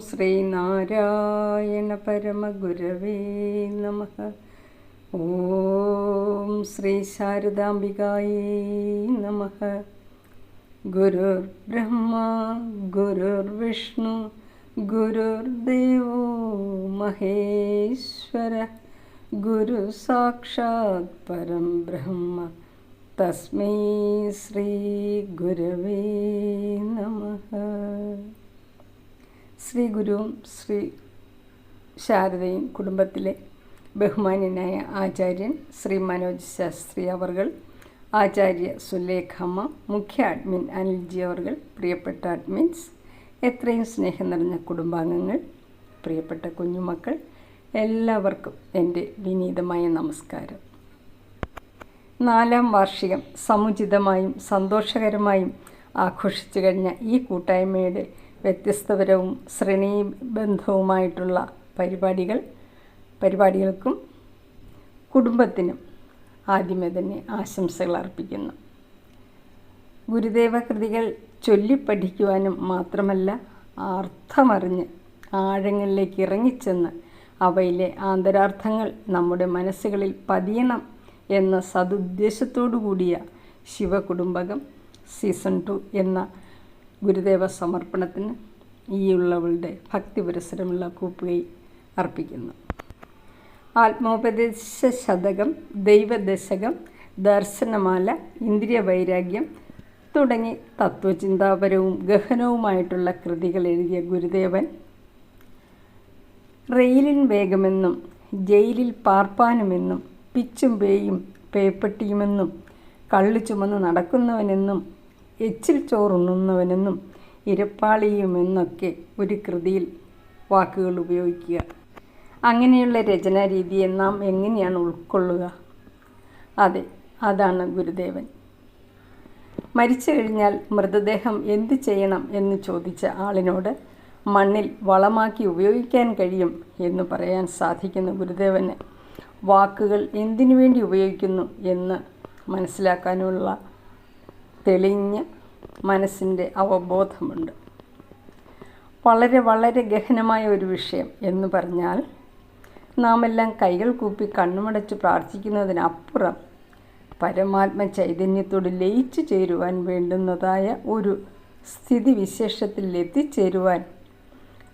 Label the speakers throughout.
Speaker 1: ശ്രീനാരായണ പരമഗുരവേ നമ. ഓം ശ്രീ ശാരദാംബികായേ നമ. ഗുരുർബ്രഹ്മ ഗുരുർവിഷ്ണു ഗുരുദേവോ മഹേശ്വര. ഗുരു സാക്ഷാത് പരം ബ്രഹ്മ. തസ്മൈ ശ്രീ ഗുരവേ നമ. ശ്രീ ഗുരുവും ശ്രീ ശാരദയും കുടുംബത്തിലെ ബഹുമാന്യനായ ആചാര്യൻ ശ്രീ മനോജ് ശാസ്ത്രി അവർകൾ ആചാര്യ സുലേഖമ്മ മുഖ്യ അഡ്മിൻ അനിൽജി അവർകൾ പ്രിയപ്പെട്ട അഡ്മിൻസ് എത്രയും സ്നേഹം നിറഞ്ഞ കുടുംബാംഗങ്ങൾ പ്രിയപ്പെട്ട കുഞ്ഞുമക്കൾ എല്ലാവർക്കും എന്റെ വിനീതമായ നമസ്കാരം. നാലാം വാർഷികം സമുചിതമായും സന്തോഷകരമായും ആഘോഷിച്ചു കഴിഞ്ഞ ഈ കൂട്ടായ്മയുടെ വ്യത്യസ്തപരവും ശ്രേണീബന്ധവുമായിട്ടുള്ള പരിപാടികൾ പരിപാടികൾക്കും കുടുംബത്തിനും ആദ്യമേ തന്നെ ആശംസകൾ അർപ്പിക്കുന്നു. ഗുരുദേവ കൃതികൾ ചൊല്ലിപ്പഠിക്കുവാനും മാത്രമല്ല അർത്ഥമറിഞ്ഞ് ആഴങ്ങളിലേക്ക് ഇറങ്ങിച്ചെന്ന് അവയിലെ ആന്തരാർത്ഥങ്ങൾ നമ്മുടെ മനസ്സുകളിൽ പതിയണം എന്ന സതുദ്ദേശത്തോടു കൂടിയ ശിവകുടുംബകം സീസൺ ടു എന്ന ഗുരുദേവ സമർപ്പണത്തിന് ഈ ഉള്ളവളുടെ ഭക്തി പുരസരമുള്ള കൂപ്പുകൈ അർപ്പിക്കുന്നു. ആത്മോപദേശ ശതകം ദൈവദശകം ദർശനമാല ഇന്ദ്രിയ വൈരാഗ്യം തുടങ്ങി തത്വചിന്താപരവും ഗഹനവുമായിട്ടുള്ള കൃതികൾ എഴുതിയ ഗുരുദേവൻ റെയിലിൻ വേഗമെന്നും ജയിലിൽ പാർപ്പാനുമെന്നും പിച്ചും പേയും പേപ്പട്ടിയുമെന്നും കള്ളു ചുമന്ന് നടക്കുന്നവനെന്നും എച്ചിൽ ചോറുണ്ണുന്നവനെന്നും ഇരപ്പാളിയുമെന്നൊക്കെ ഒരു കൃതിയിൽ വാക്കുകൾ ഉപയോഗിക്കുക. അങ്ങനെയുള്ള രചനാരീതിയെ നാം എങ്ങനെയാണ് ഉൾക്കൊള്ളുക? അതെ അതാണ് ഗുരുദേവൻ. മരിച്ചു കഴിഞ്ഞാൽ മൃതദേഹം എന്ത് ചെയ്യണം എന്ന് ചോദിച്ച ആളിനോട് മണ്ണിൽ വളമാക്കി ഉപയോഗിക്കാൻ കഴിയും എന്ന് പറയാൻ സാധിക്കുന്ന ഗുരുദേവന് വാക്കുകൾ എന്തിനു വേണ്ടി ഉപയോഗിക്കുന്നു എന്ന് മനസ്സിലാക്കാനുള്ള തെളിഞ്ഞ മനസ്സിന്റെ അവബോധമുണ്ട്. വളരെ വളരെ ഗഹനമായ ഒരു വിഷയം എന്ന് പറഞ്ഞാൽ നാം എല്ലാം കൈകൾ കൂപ്പി കണ്ണുമടച്ച് പ്രാർത്ഥിക്കുന്നതിനപ്പുറം പരമാത്മ ചൈതന്യത്തോട് ലയിച്ചു ചേരുവാൻ വേണ്ടുന്നതായ ഒരു സ്ഥിതിവിശേഷത്തിൽ എത്തിച്ചേരുവാൻ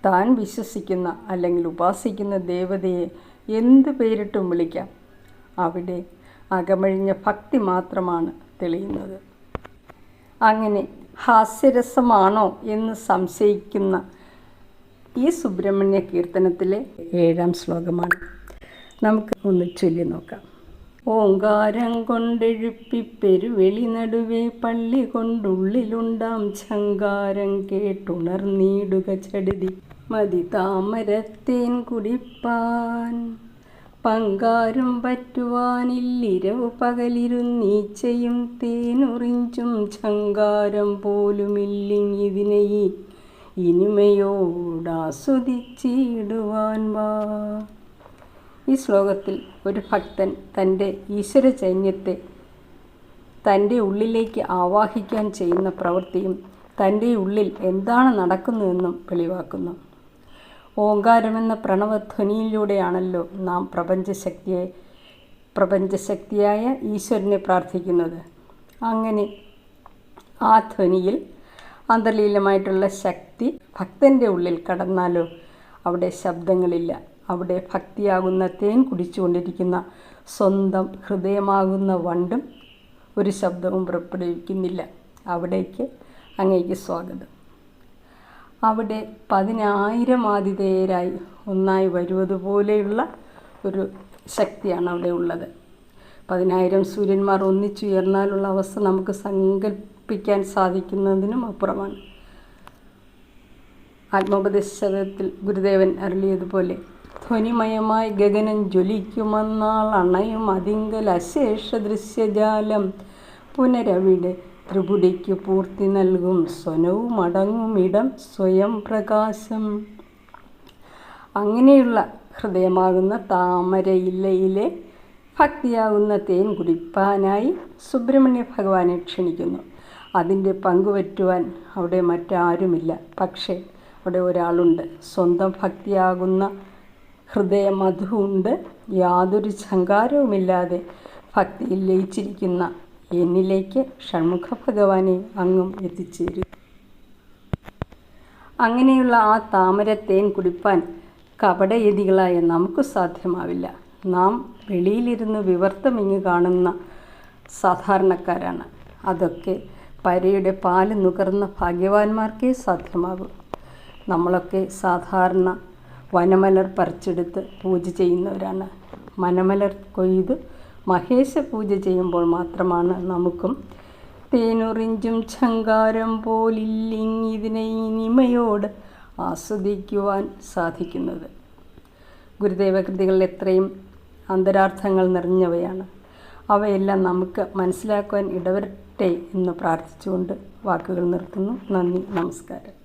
Speaker 1: താൻ വിശ്വസിക്കുന്ന അല്ലെങ്കിൽ ഉപാസിക്കുന്ന ദേവതയെ എന്ത് പേരിട്ടും വിളിക്കാം. അവിടെ അകമഴിഞ്ഞ ഭക്തി മാത്രമാണ് തെളിയുന്നത്. അങ്ങനെ ഹാസ്യരസമാണോ എന്ന് സംശയിക്കുന്ന ഈ സുബ്രഹ്മണ്യ കീർത്തനത്തിലെ ഏഴാം ശ്ലോകമാണ്. നമുക്ക് ഒന്ന് ചൊല്ലി നോക്കാം. ഓങ്കാരം കൊണ്ടെഴുപ്പി പെരുവെളി നടുവേ പള്ളി കൊണ്ടുള്ളിലുണ്ടാം ശങ്കാരം കേട്ടുണർന്നീടുക ചടുതി. മതി താമരത്തേൻ കുടിപ്പാൻ. പങ്കാരും പറ്റുവാനില്ലിരവ് പകലിരുന്നീച്ചയും തേനുറിഞ്ചും ചങ്കാരം പോലുമില്ലിങ്ങിതിനെ ഇനിമയോടാസ്വദിച്ചിടുവാൻ വാ. ഈ ശ്ലോകത്തിൽ ഒരു ഭക്തൻ തന്റെ ഈശ്വര ചൈന്യത്തെ തന്റെ ഉള്ളിലേക്ക് ആവാഹിക്കാൻ ചെയ്യുന്ന പ്രവൃത്തിയും തന്റെ ഉള്ളിൽ എന്താണ് നടക്കുന്നതെന്നും വെളിവാക്കുന്നു. ഓങ്കാരമെന്ന പ്രണവധ്വനിയിലൂടെയാണല്ലോ നാം പ്രപഞ്ചശക്തിയെ പ്രപഞ്ചശക്തിയായ ഈശ്വരനെ പ്രാർത്ഥിക്കുന്നത്. അങ്ങനെ ആ ധ്വനിയിൽ അന്തർലീലമായിട്ടുള്ള ശക്തി ഭക്തന്റെ ഉള്ളിൽ കടന്നാലോ അവിടെ ശബ്ദങ്ങളില്ല. അവിടെ ഭക്തിയാകുന്ന തേൻ കുടിച്ചുകൊണ്ടിരിക്കുന്ന സ്വന്തം ഹൃദയമാകുന്ന വണ്ടും ഒരു ശബ്ദവും പുറപ്പെടുവിക്കുന്നില്ല. അവിടേക്ക് അങ്ങേക്ക് സ്വാഗതം. അവിടെ പതിനായിരം ആതിഥേയരായി ഒന്നായി വരുവതുപോലെയുള്ള ഒരു ശക്തിയാണ് അവിടെ ഉള്ളത്. പതിനായിരം സൂര്യന്മാർ ഒന്നിച്ചുയർന്നാലുള്ള അവസ്ഥ നമുക്ക് സങ്കല്പിക്കാൻ സാധിക്കുന്നതിനും അപ്പുറമാണ്. ആത്മോപദേശത്തിൽ ഗുരുദേവൻ അരുളിയതുപോലെ ധ്വനിമയമായി ഗഗനം ജ്വലിക്കുമെന്നാൾ അണയും അതിങ്കൽ അശേഷ ദൃശ്യജാലം പുനരവിടെ ത്രിപുടിക്ക് പൂർത്തി നൽകും. സ്വനവും അടങ്ങുമിടം സ്വയം പ്രകാശം. അങ്ങനെയുള്ള ഹൃദയമാകുന്ന താമരയില്ലയിലെ ഭക്തിയാകുന്ന തേൻ കുടിപ്പാനായി സുബ്രഹ്മണ്യ ഭഗവാനെ ക്ഷണിക്കുന്നു. അതിന്റെ പങ്കുപറ്റുവാൻ അവിടെ മറ്റാരുമില്ല. പക്ഷേ അവിടെ ഒരാളുണ്ട്. സ്വന്തം ഭക്തിയാകുന്ന ഹൃദയമധുവുണ്ട്. യാതൊരു ശങ്കാരവുമില്ലാതെ ഭക്തിയിൽ ലയിച്ചിരിക്കുന്ന എന്നിലേക്ക് ഷൺമുഖ ഭഗവാനെ അങ്ങും എത്തിച്ചേരും. അങ്ങനെയുള്ള ആ താമര തേൻ കുടിപ്പാൻ കപടയതികളായ നമുക്ക് സാധ്യമാവില്ല. നാം വെളിയിലിരുന്ന് വിവർത്തമിങ്ങ് കാണുന്ന സാധാരണക്കാരാണ്. അതൊക്കെ പരയുടെ പാൽ നുകർന്ന ഭാഗ്യവാന്മാർക്കേ സാധ്യമാകും. നമ്മളൊക്കെ സാധാരണ വനമലർ പറിച്ചെടുത്ത് പൂജ ചെയ്യുന്നവരാണ്. മനമലർ കൊയ്ത് മഹേശ പൂജ ചെയ്യുമ്പോൾ മാത്രമാണ് നമുക്കും തേനുറിഞ്ചും ചങ്കാരം പോലില്ലിങ്ങിതിനെ ഇനിമയോട് ആസ്വദിക്കുവാൻ സാധിക്കുന്നത്. ഗുരുദേവ കൃതികൾ എത്രയും അന്തരാർത്ഥങ്ങൾ നിറഞ്ഞവയാണ്. അവയെല്ലാം നമുക്ക് മനസ്സിലാക്കുവാൻ ഇടവരട്ടെ എന്ന് പ്രാർത്ഥിച്ചുകൊണ്ട് വാക്കുകൾ നിർത്തുന്നു. നന്ദി നമസ്കാരം.